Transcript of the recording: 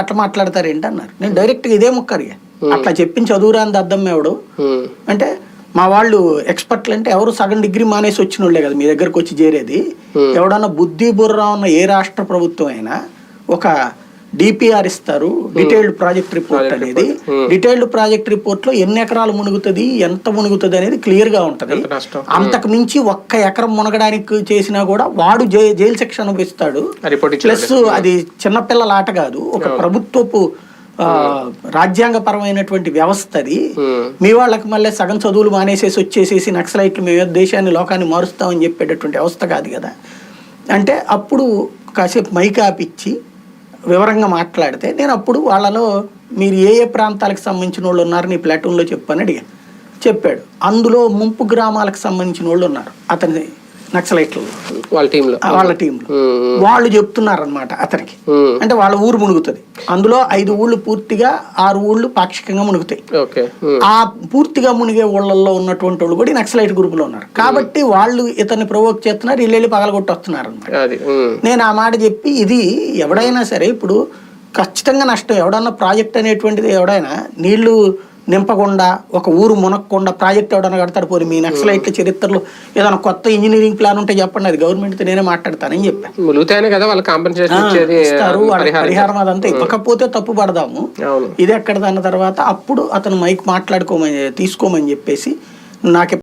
అట్లా మాట్లాడతారు ఏంటి అన్నారు నేను డైరెక్ట్గా ఇదే ముక్కరిగా. అట్లా చెప్పిన చదువురాని అర్థం ఎవడు? అంటే మా వాళ్ళు ఎక్స్పర్ట్లు అంటే ఎవరు సగం డిగ్రీ మానేసి వచ్చిన వాళ్ళే కదా మీ దగ్గరకు వచ్చి చేరేది. ఎవడన్నా బుద్ధి బుర్ర ఉన్న ఏ రాష్ట్ర ప్రభుత్వం అయినా ఒక డిపిఆర్ ఇస్తారు డీటెయిల్డ్ ప్రాజెక్ట్ రిపోర్ట్ అనేది. డీటెయిల్డ్ ప్రాజెక్ట్ రిపోర్ట్లో ఎన్ని ఎకరాలు మునుగుతుంది ఎంత మునుగుతుంది అనేది క్లియర్గా ఉంటది అంతకు మించి ఒక్క ఎకరం మునగడానికి చేసినా కూడా వాడు జై- జైలు శిక్ష అనుభవిస్తాడు. ప్లస్ అది చిన్నపిల్లల ఆట కాదు ఒక ప్రభుత్వపు ఆ, రాజ్యాంగపరమైనటువంటి వ్యవస్థ అది. మీ వాళ్ళకి మళ్ళీ సగం చదువులు మానేసేసి వచ్చేసేసి నక్సలైట్లు మేము దేశాన్ని లోకాన్ని మారుస్తామని చెప్పేటటువంటి వ్యవస్థ కాదు కదా. అంటే అప్పుడు కాసేపు మైక్ ఆపిచ్చి వివరంగా మాట్లాడితే నేను అప్పుడు వాళ్ళలో మీరు ఏ ఏ ప్రాంతాలకు సంబంధించిన వాళ్ళు ఉన్నారు నీ ప్లాటూన్లో చెప్పని అడిగాను. చెప్పాడు. అందులో ముంపు గ్రామాలకు సంబంధించిన వాళ్ళు ఉన్నారు. అతని నక్సలైట్లు. వాళ్ళ టీంలో. వాళ్ళ టీంలో. వాళ్ళు చెప్తున్నారన్నమాట అతనికి. అంటే వాళ్ళ ఊరు మునుగుతుంది. అందులో ఐదు ఊళ్ళు పూర్తిగా ఆరు ఊళ్ళు పాక్షికంగా మునుగుతాయి. ఆ పూర్తిగా మునిగే ఊళ్ళల్లో ఉన్నటువంటి వాళ్ళు కూడా నక్సలైట్ గ్రూప్లో ఉన్నారు. కాబట్టి వాళ్ళు ఇతన్ని ప్రొవోక్ చేస్తున్నారు వీళ్ళు వెళ్ళి పగలగొట్టి వస్తున్నారు అనమాట నేను ఆ మాట చెప్పి ఇది ఎవడైనా సరే ఇప్పుడు ఖచ్చితంగా నష్టం. ఎవడన్నా ప్రాజెక్ట్ అనేటువంటిది ఎవడైనా నీళ్ళు నింపకుండా ఒక ఊరు మునక్కుండా ప్రాజెక్ట్ ఎవడన్నా కడతాడు పోయి మీ నక్సలైట్ల చరిత్రలో ఏదైనా కొత్త ఇంజనీరింగ్ ప్లాన్ ఉంటే చెప్పండి అది గవర్నమెంట్ నేనే మాట్లాడతానని చెప్పాను కదా వాళ్ళ కాంపెన్సేషన్ ఇస్తారు పరిహారం అదంతా. ఇవ్వకపోతే తప్పు పడదాము. ఇది ఎక్కడదన్న తర్వాత అప్పుడు అతను మైక్ మాట్లాడుకోమని తీసుకోమని చెప్పేసి నాకు